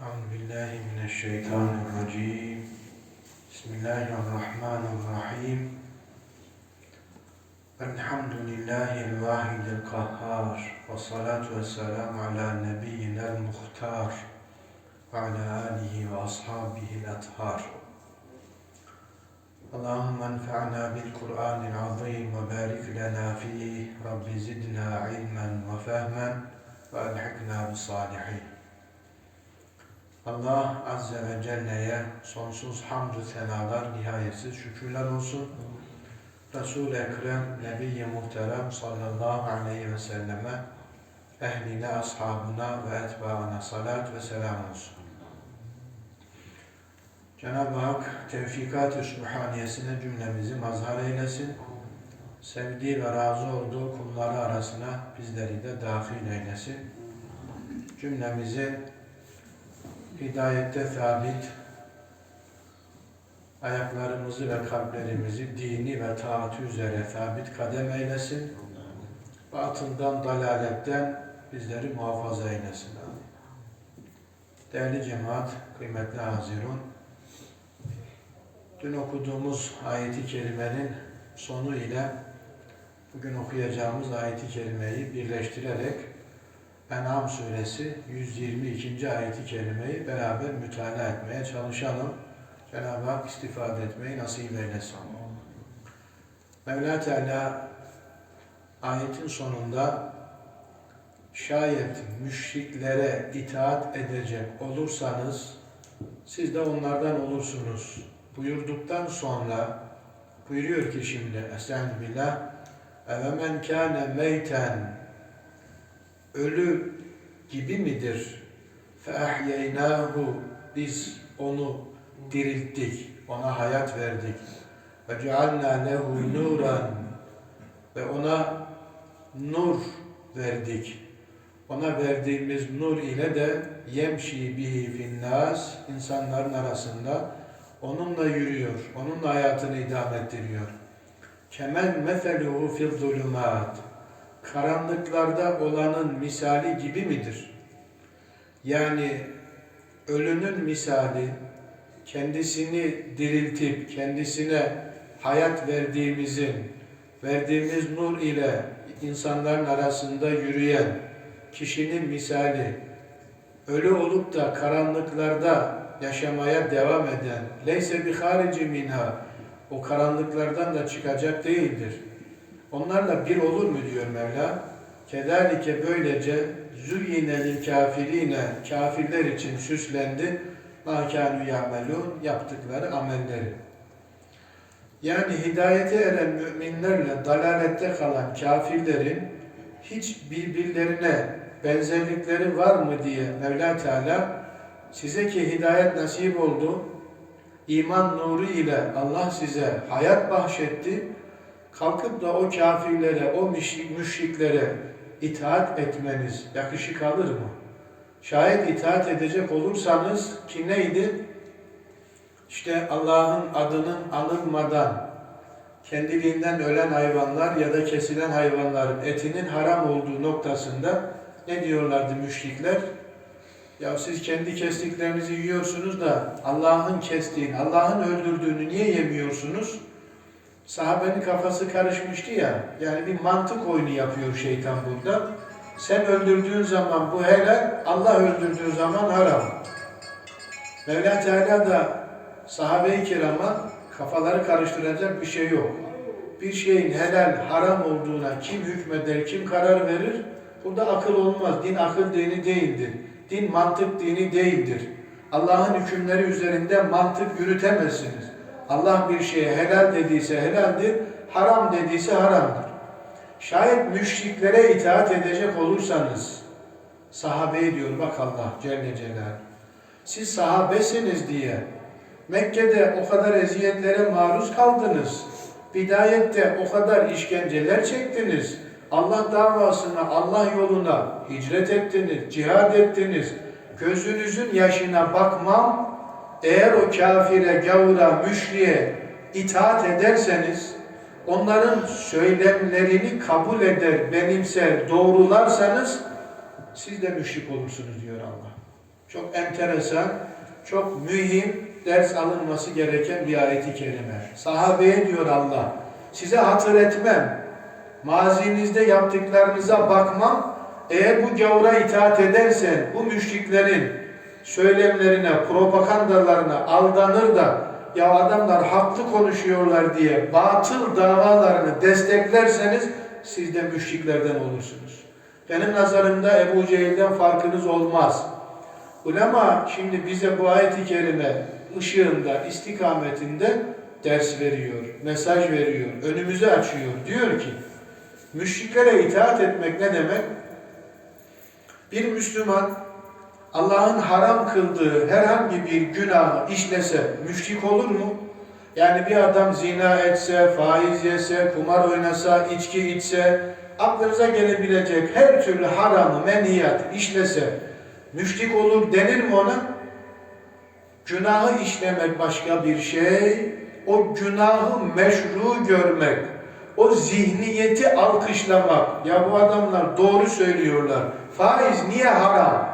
أعوذ بالله من الشيطان الرجيم. بسم الله الرحمن الرحيم. الحمد لله الواحد القهار والصلاة والسلام على نبينا المختار وعلى آله وأصحابه الأطهار. اللهم انفعنا بالقرآن العظيم وبارك لنا فيه. رب زدنا علما وفهما وألحقنا بالصالحين. Allah Azze ve Celle'ye sonsuz hamdü senalar, nihayetsiz şükürler olsun. Resul-i Ekrem, Nebi-i Muhterem sallallahu aleyhi ve selleme, ehline, ashabına ve etbaına salat ve selam olsun. Cenab-ı Hak tevfikat-ı sübhaniyesine cümlemizi mazhar eylesin. Sevdiği ve razı olduğu kulları arasına bizleri de dahil eylesin. Cümlemizi hidayette sabit, ayaklarımızı ve kalplerimizi dini ve taatı üzere sabit kadem eylesin. Batından, dalaletten bizleri muhafaza eylesin. Değerli cemaat, kıymetli hazirun, dün okuduğumuz ayeti kerimenin sonu ile bugün okuyacağımız ayeti kerimeyi birleştirerek En'am suresi 122. ayeti kerimeyi beraber mütalaa etmeye çalışalım. Cenab-ı Hak istifade etmeyi nasip eylesin. Mevla Teala ayetin sonunda şayet müşriklere itaat edecek olursanız siz de onlardan olursunuz. Buyurduktan sonra buyuruyor ki şimdi Estaizu billah Ve men kâne meyten ölü gibi midir? فَاَحْيَيْنَاهُ Biz onu dirilttik, ona hayat verdik. وَجَعَلْنَا لَهُ نُورًا Ve ona nur verdik. Ona verdiğimiz nur ile de yemşi bihi finnas insanların arasında onunla yürüyor, onunla hayatını idame ettiriyor. Kemen mefeluhu fil zulumat karanlıklarda olanın misali gibi midir? Yani ölünün misali kendisini diriltip kendisine hayat verdiğimizin verdiğimiz nur ile insanların arasında yürüyen kişinin misali ölü olup da karanlıklarda yaşamaya devam eden leyse bi harici minha o karanlıklardan da çıkacak değildir. Onlarla bir olur mu diyor Mevla? Kedalike böylece züyyine lil kafirine kafirler için süslendi mahkânü yamelun yaptıkları amelleri. Yani hidayete eren müminlerle dalalette kalan kafirlerin hiç birbirlerine benzerlikleri var mı diye Mevla Teala size ki hidayet nasip oldu, iman nuru ile Allah size hayat bahşetti, kalkıp da o kafirlere, o müşriklere itaat etmeniz yakışık alır mı? Şayet itaat edecek olursanız ki neydi? İşte Allah'ın adının anılmadan kendiliğinden ölen hayvanlar ya da kesilen hayvanların etinin haram olduğu noktasında ne diyorlardı müşrikler? Ya siz kendi kestiklerinizi yiyorsunuz da Allah'ın kestiğini, Allah'ın öldürdüğünü niye yemiyorsunuz? Sahabenin kafası karışmıştı ya. Yani bir mantık oyunu yapıyor şeytan burada. Sen öldürdüğün zaman bu helal, Allah öldürdüğü zaman haram. Mevla Teala da sahabe-i kirama kafaları karıştıracak bir şey yok. Bir şeyin helal, haram olduğuna kim hükmeder, kim karar verir? Burada akıl olmaz. Din akıl dini değildir. Din mantık dini değildir. Allah'ın hükümleri üzerinde mantık yürütemezsiniz. Allah bir şeye helal dediyse helaldir, haram dediyse haramdır. Şayet müşriklere itaat edecek olursanız, sahabeye diyor bak Allah Celle Celal, siz sahabesiniz diye Mekke'de o kadar eziyetlere maruz kaldınız. Bidayette o kadar işkenceler çektiniz. Allah davasına, Allah yoluna hicret ettiniz, cihad ettiniz. Gözünüzün yaşına bakmam, eğer o kafire, gavura, müşriye itaat ederseniz, onların söylemlerini kabul eder, benimser, doğrularsanız, siz de müşrik olursunuz diyor Allah. Çok enteresan, çok mühim, ders alınması gereken bir ayeti kerime. Sahabeye diyor Allah, size hatır etmem, mazinizde yaptıklarınıza bakmam, eğer bu gavura itaat edersen, bu müşriklerin söylemlerine, propagandalarına aldanır da, ya adamlar haklı konuşuyorlar diye batıl davalarını desteklerseniz, siz de müşriklerden olursunuz. Benim nazarımda Ebu Cehil'den farkınız olmaz. Ulema şimdi bize bu ayet-i kerime ışığında, istikametinde ders veriyor, mesaj veriyor, önümüzü açıyor. Diyor ki, müşriklere itaat etmek ne demek? Bir Müslüman Allah'ın haram kıldığı herhangi bir günahı işlese müşrik olur mu? Yani bir adam zina etse, faiz yese, kumar oynasa, içki içse, aklınıza gelebilecek her türlü haramı, menhiyat işlese müşrik olur denir mi ona? Günahı işlemek başka bir şey, o günahı meşru görmek, o zihniyeti alkışlamak. Ya bu adamlar doğru söylüyorlar. Faiz niye haram?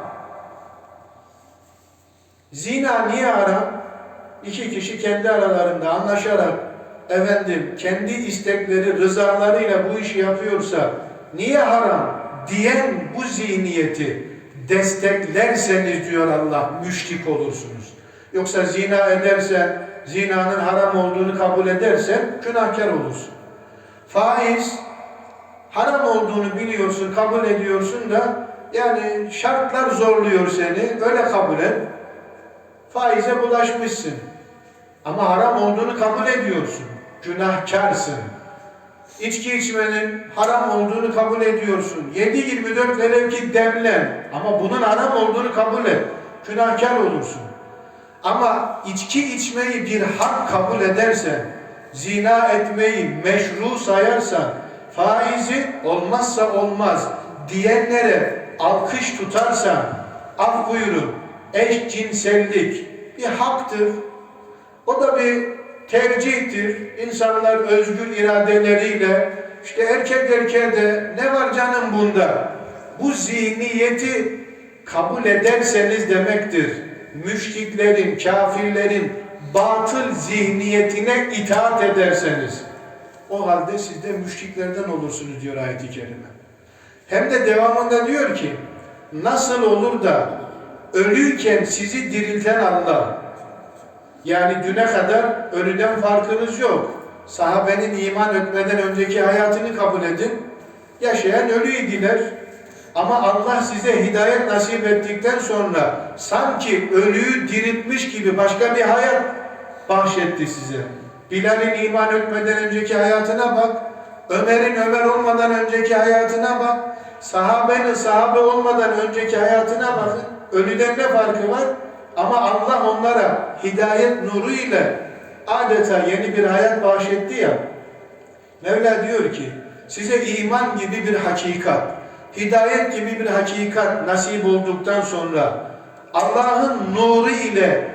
Zina niye haram? İki kişi kendi aralarında anlaşarak efendim kendi istekleri, rızalarıyla bu işi yapıyorsa niye haram diyen bu zihniyeti desteklerseniz diyor Allah müşrik olursunuz. Yoksa zina edersen, zinanın haram olduğunu kabul edersen günahkar olursun. Faiz haram olduğunu biliyorsun, kabul ediyorsun da yani şartlar zorluyor seni, öyle kabul et. Faize bulaşmışsın. Ama haram olduğunu kabul ediyorsun. Günahkarsın. İçki içmenin haram olduğunu kabul ediyorsun. 7-24 velev ki demlen. Ama bunun haram olduğunu kabul et. Günahkar olursun. Ama içki içmeyi bir hak kabul edersen, zina etmeyi meşru sayarsan, faizi olmazsa olmaz diyenlere alkış tutarsan, af buyurun, eşcinsellik bir haktır. O da bir tercihtir. İnsanlar özgür iradeleriyle işte erkek erkeğe de ne var canım bunda? Bu zihniyeti kabul ederseniz demektir. Müşriklerin, kafirlerin batıl zihniyetine itaat ederseniz o halde siz de müşriklerden olursunuz diyor ayet-i kerime. Hem de devamında diyor ki nasıl olur da ölüyken sizi dirilten Allah yani düne kadar ölüden farkınız yok. Sahabenin iman etmeden önceki hayatını kabul edin. Yaşayan ölüydiler. Ama Allah size hidayet nasip ettikten sonra sanki ölüyü diriltmiş gibi başka bir hayat bahşetti size. Bilal'in iman etmeden önceki hayatına bak. Ömer'in Ömer olmadan önceki hayatına bak. Sahabenin sahabe olmadan önceki hayatına bakın. Ölüden ne farkı var? Ama Allah onlara hidayet nuru ile adeta yeni bir hayat bahşetti ya. Mevla diyor ki size iman gibi bir hakikat, hidayet gibi bir hakikat nasip olduktan sonra Allah'ın nuru ile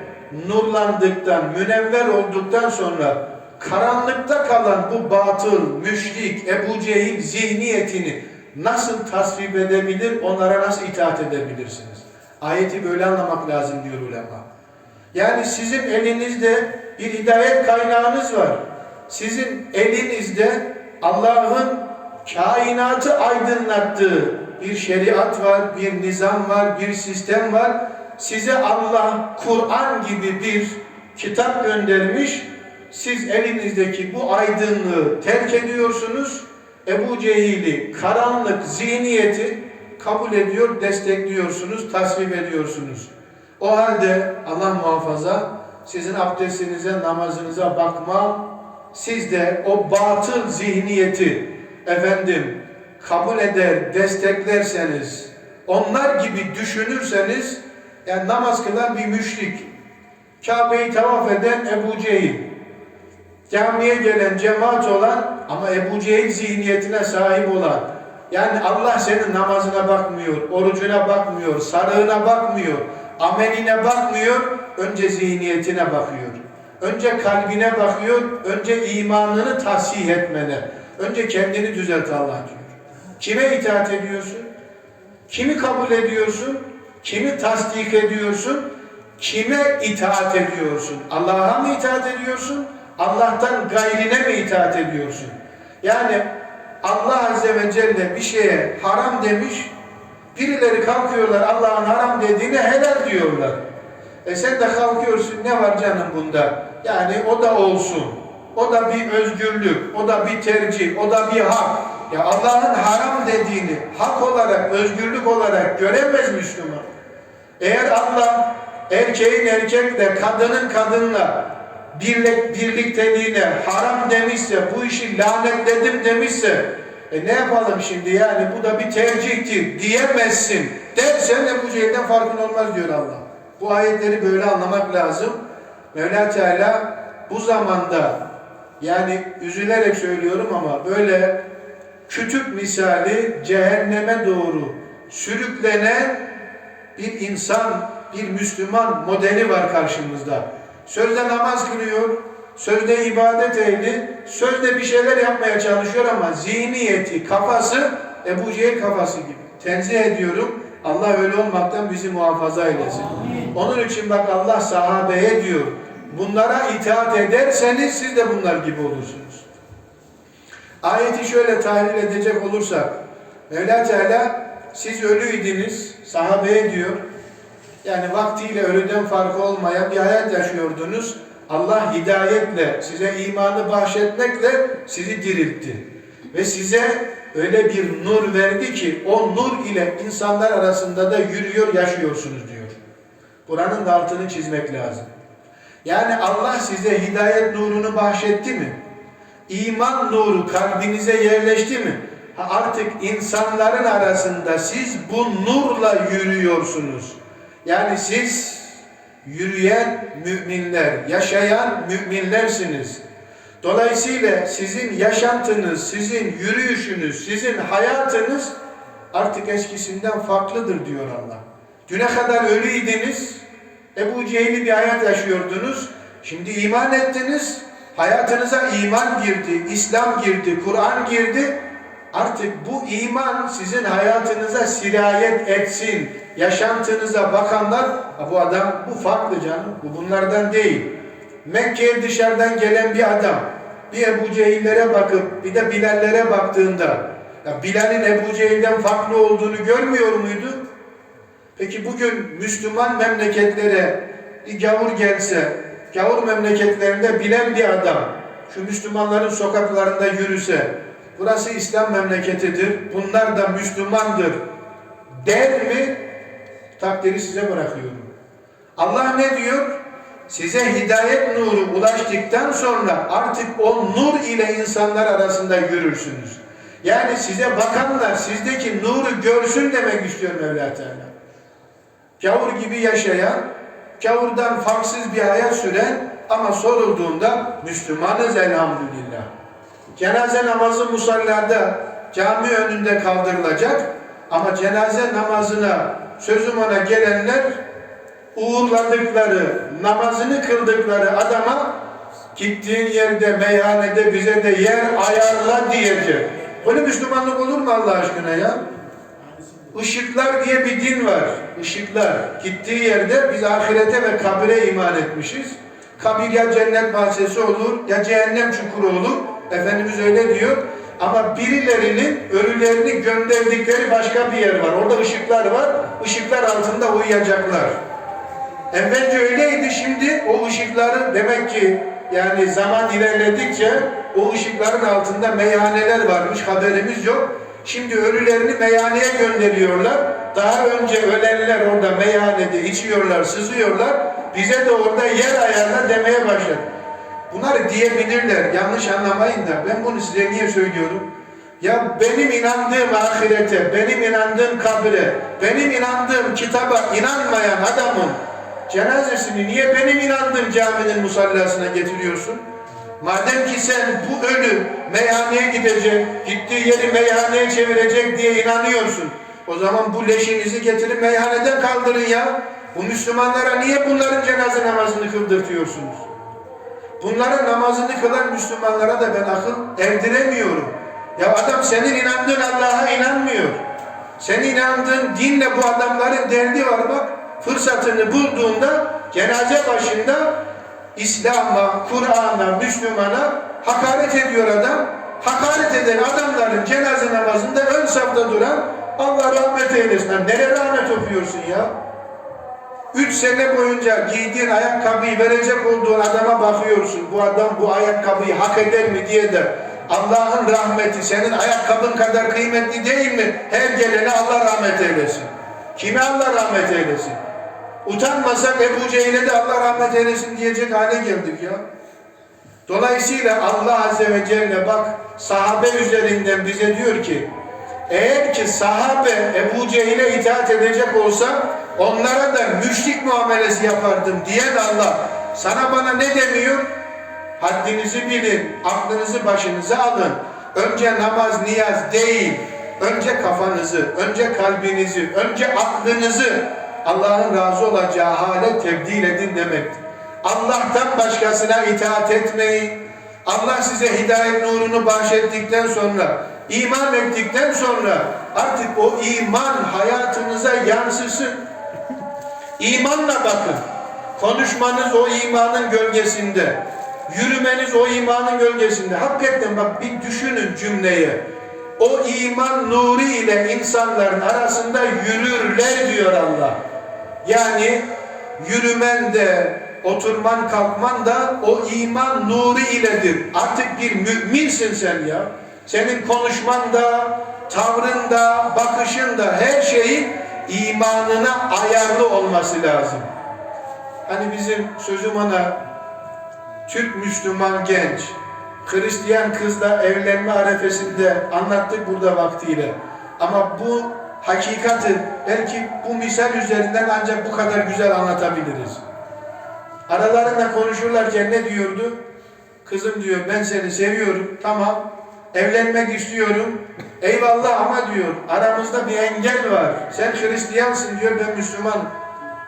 nurlandıktan, münevver olduktan sonra karanlıkta kalan bu batıl, müşrik, Ebu Cehil zihniyetini nasıl tasvip edebilir, onlara nasıl itaat edebilirsiniz? Ayeti böyle anlamak lazım diyor ulema. Yani sizin elinizde bir hidayet kaynağınız var. Sizin elinizde Allah'ın kainatı aydınlattığı bir şeriat var, bir nizam var, bir sistem var. Size Allah Kur'an gibi bir kitap göndermiş. Siz elinizdeki bu aydınlığı terk ediyorsunuz. Ebu Cehil'i, karanlık zihniyeti kabul ediyor, destekliyorsunuz, tasvip ediyorsunuz. O halde Allah muhafaza sizin abdestinize, namazınıza bakmam, siz de o batıl zihniyeti efendim kabul eder, desteklerseniz, onlar gibi düşünürseniz, yani namaz kılan bir müşrik, Kabe'yi tavaf eden Ebu Cehil, camiye gelen cemaat olan ama Ebu Cehil zihniyetine sahip olan, yani Allah senin namazına bakmıyor, orucuna bakmıyor, sarığına bakmıyor, ameline bakmıyor, önce zihniyetine bakıyor. Önce kalbine bakıyor, önce imanını tahsih etmene, önce kendini düzelt Allah diyor. Kime itaat ediyorsun? Kimi kabul ediyorsun? Kimi tasdik ediyorsun? Kime itaat ediyorsun? Allah'a mı itaat ediyorsun? Allah'tan gayrine mi itaat ediyorsun? Yani Allah Azze ve Celle bir şeye haram demiş, birileri kalkıyorlar Allah'ın haram dediğine helal diyorlar. E sen de kalkıyorsun ne var canım bunda? Yani o da olsun. O da bir özgürlük, o da bir tercih, o da bir hak. Ya Allah'ın haram dediğini hak olarak, özgürlük olarak göremez Müslüman. Eğer Allah erkeğin erkekle, kadının kadınla birlik, birlikteliğine haram demişse, bu işi lanetledim demişse, e ne yapalım şimdi yani bu da bir tercihtir diyemezsin dersen Ebu Cehil'den farkın olmaz diyor Allah. Bu ayetleri böyle anlamak lazım. Mevla Teala bu zamanda yani üzülerek söylüyorum ama böyle kütük misali cehenneme doğru sürüklenen bir insan, bir Müslüman modeli var karşımızda. Sözde namaz kılıyor, sözde ibadet ehli, sözde bir şeyler yapmaya çalışıyor ama zihniyeti, kafası Ebu Cehil kafası gibi. Tenzih ediyorum. Allah öyle olmaktan bizi muhafaza eylesin. Onun için bak Allah sahabeye diyor. Bunlara itaat ederseniz siz de bunlar gibi olursunuz. Ayeti şöyle tahlil edecek olursak Mevla Teala siz ölüydünüz sahabeye diyor. Yani vaktiyle ölüden farkı olmayan bir hayat yaşıyordunuz. Allah hidayetle, size imanı bahşetmekle sizi diriltti. Ve size öyle bir nur verdi ki o nur ile insanlar arasında da yürüyor, yaşıyorsunuz diyor. Buranın da altını çizmek lazım. Yani Allah size hidayet nurunu bahşetti mi? İman nuru kalbinize yerleşti mi? Artık insanların arasında siz bu nurla yürüyorsunuz. Yani siz yürüyen müminler, yaşayan müminlersiniz. Dolayısıyla sizin yaşantınız, sizin yürüyüşünüz, sizin hayatınız artık eskisinden farklıdır diyor Allah. Düne kadar ölüydiniz, Ebu Cehil'i bir hayat yaşıyordunuz. Şimdi iman ettiniz, hayatınıza iman girdi, İslam girdi, Kur'an girdi. Artık bu iman sizin hayatınıza sirayet etsin. Yaşantınıza bakanlar, "Ha, bu adam bu farklı canım, bu bunlardan değil. Mekke'ye dışarıdan gelen bir adam, bir Ebu Cehillere bakıp bir de Bilallere baktığında, ya Bilal'in Ebu Cehil'den farklı olduğunu görmüyor muydu? Peki bugün Müslüman memleketlere bir gavur gelse, gavur memleketlerinde bilen bir adam, şu Müslümanların sokaklarında yürüse, burası İslam memleketidir, bunlar da Müslümandır der mi? Takdiri size bırakıyorum. Allah ne diyor? Size hidayet nuru ulaştıktan sonra artık o nur ile insanlar arasında yürürsünüz. Yani size bakanlar sizdeki nuru görsün demek istiyor Mevla Teala. Gavur gibi yaşayan, gavurdan farksız bir hayat süren ama sorulduğunda Müslümanız elhamdülillah. Cenaze namazı musallada cami önünde kaldırılacak ama cenaze namazına sözüm ona gelenler uğurladıkları, namazını kıldıkları adama gittiğin yerde meyhanede bize de yer ayarla diyecek. Böyle Müslümanlık olur mu Allah aşkına ya? Işıklar diye bir din var. Işıklar. Gittiği yerde biz ahirete ve kabire iman etmişiz. Kabir ya cennet bahçesi olur ya cehennem çukuru olur. Efendimiz öyle diyor. Ama birilerinin ölülerini gönderdikleri başka bir yer var. Orada ışıklar var. Işıklar altında uyuyacaklar. Evvelce öyleydi şimdi o ışıkların demek ki yani zaman ilerledikçe o ışıkların altında meyhaneler varmış haberimiz yok. Şimdi ölülerini meyhaneye gönderiyorlar. Daha önce ölenler orada meyhanede içiyorlar, sızıyorlar. Bize de orada yer ayarla demeye başladı. Bunları diyebilirler. Yanlış anlamayın da ben bunu size niye söylüyorum? Ya benim inandığım ahirete, benim inandığım kabire, benim inandığım kitaba inanmayan adamın cenazesini niye benim inandığım caminin musallasına getiriyorsun? Madem ki sen bu ölü meyhaneye gidecek, gittiği yeri meyhaneye çevirecek diye inanıyorsun. O zaman bu leşinizi getirip meyhaneden kaldırın ya. Bu Müslümanlara niye bunların cenaze namazını kıldırtıyorsunuz? Bunların namazını kılan Müslümanlara da ben akıl erdiremiyorum. Ya adam senin inandığın Allah'a inanmıyor. Sen inandığın dinle bu adamların derdi var bak. Fırsatını bulduğunda cenaze başında İslam'a, Kur'an'a, Müslümana hakaret ediyor adam. Hakaret eden adamların cenaze namazında ön safta duran Allah rahmet eylesin. Nereye rahmet okuyorsun ya? Üç sene boyunca giydiğin ayakkabıyı verecek olduğun adama bakıyorsun. Bu adam bu ayakkabıyı hak eder mi diye de Allah'ın rahmeti senin ayakkabın kadar kıymetli değil mi? Her gelene Allah rahmet eylesin. Kime Allah rahmet eylesin? Utanmasak Ebu Cehil'e de Allah rahmet eylesin diyecek hale geldik ya. Dolayısıyla Allah Azze ve Celle bak sahabe üzerinden bize diyor ki eğer ki sahabe Ebu Cehil'e itaat edecek olsa onlara da müşrik muamelesi yapardım diyen Allah sana bana ne demiyor? Haddinizi bilin, aklınızı başınıza alın. Önce namaz, niyaz değil. Önce kafanızı, önce kalbinizi, önce aklınızı Allah'ın razı olacağı hale tebdil edin demektir. Allah'tan başkasına itaat etmeyin. Allah size hidayet nurunu bahşettikten sonra, iman ettikten sonra artık o iman hayatınıza yansısın. İmanla bakın. Konuşmanız o imanın gölgesinde. Yürümeniz o imanın gölgesinde. Hakikaten bak bir düşünün cümleyi. O iman nuru ile insanların arasında yürürler diyor Allah. Yani yürümen de, oturman kalkman da o iman nuru iledir. Artık bir müminsin sen ya. Senin konuşman da, tavrın da, bakışın da her şeyin imanına ayarlı olması lazım. Hani bizim sözüm ona Türk Müslüman genç, Hristiyan kızla evlenme arefesinde anlattık burada vaktiyle. Ama bu hakikati belki bu misal üzerinden ancak bu kadar güzel anlatabiliriz. Aralarında konuşurlarken ne diyordu? Kızım diyor ben seni seviyorum tamam evlenmek istiyorum. Eyvallah ama diyor aramızda bir engel var. Sen Hristiyansın diyor ben Müslüman.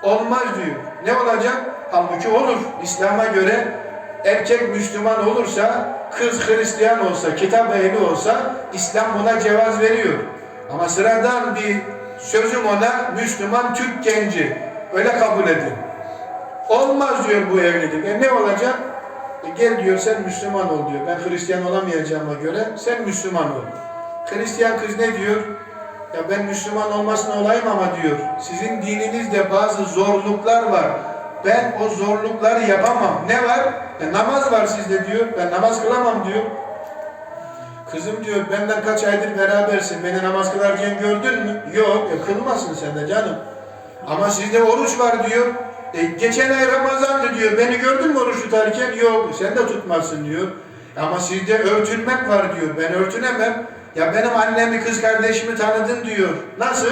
Olmaz diyor. Ne olacak? Halbuki olur. İslam'a göre erkek Müslüman olursa, kız Hristiyan olsa, kitap ehli olsa İslam buna cevaz veriyor. Ama sıradan bir sözüm ona Müslüman Türk genci. Öyle kabul edin. Olmaz diyor bu evlilik. E ne olacak? E gel diyor sen Müslüman ol diyor. Ben Hristiyan olamayacağıma göre sen Müslüman ol. Hristiyan kız ne diyor? Ya ben Müslüman olmasına olayım ama diyor. Sizin dininizde bazı zorluklar var. Ben o zorlukları yapamam. Ne var? E namaz var sizde diyor. Ben namaz kılamam diyor. Kızım diyor benden kaç aydır berabersin. Beni namaz kılarken gördün mü? Yok. E kılmasın sen de canım. Ama sizde oruç var diyor. E, geçen ay Ramazan'dı diyor. Beni gördün mü oruç tutarken? Yok. Sen de tutmazsın diyor. Ama sizde örtünmek var diyor. Ben örtünemem. Ya benim annemi, kız kardeşimi tanıdın diyor. Nasıl?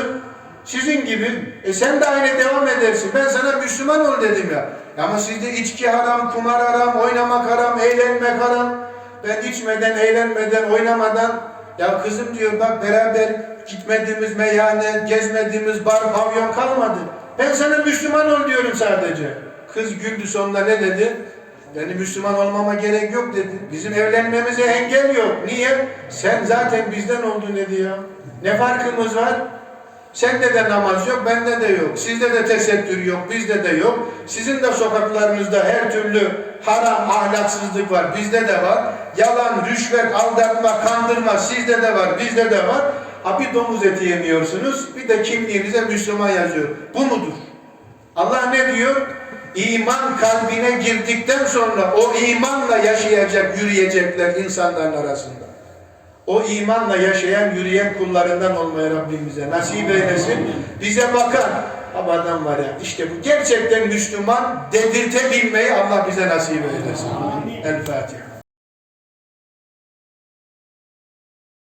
Sizin gibi. E sen de aynı devam edersin. Ben sana Müslüman ol dedim ya. Ama sizde içki haram, kumar haram, oynamak haram, eğlenmek haram. Ben içmeden, eğlenmeden, oynamadan ya kızım diyor bak beraber gitmediğimiz meyhane, gezmediğimiz bar, pavyon kalmadı. Ben sana Müslüman ol diyorum sadece. Kız güldü sonunda ne dedi? Benim Müslüman olmama gerek yok dedi. Bizim evlenmemize engel yok. Niye? Sen zaten bizden oldun dedi ya. Ne farkımız var? Sende de namaz yok, bende de yok. Sizde de tesettür yok, bizde de yok. Sizin de sokaklarınızda her türlü haram, ahlaksızlık var, bizde de var. Yalan, rüşvet, aldatma, kandırma sizde de var, bizde de var. Ha bir domuz eti yemiyorsunuz, bir de kimliğinize Müslüman yazıyor. Bu mudur? Allah ne diyor? İman kalbine girdikten sonra o imanla yaşayacak, yürüyecekler insanların arasında. O imanla yaşayan, yürüyen kullarından olmaya Rabbim bize nasip eylesin. Bize bakan, ama adam var ya, işte bu gerçekten Müslüman dedirtebilmeyi Allah bize nasip eylesin. El Fatiha.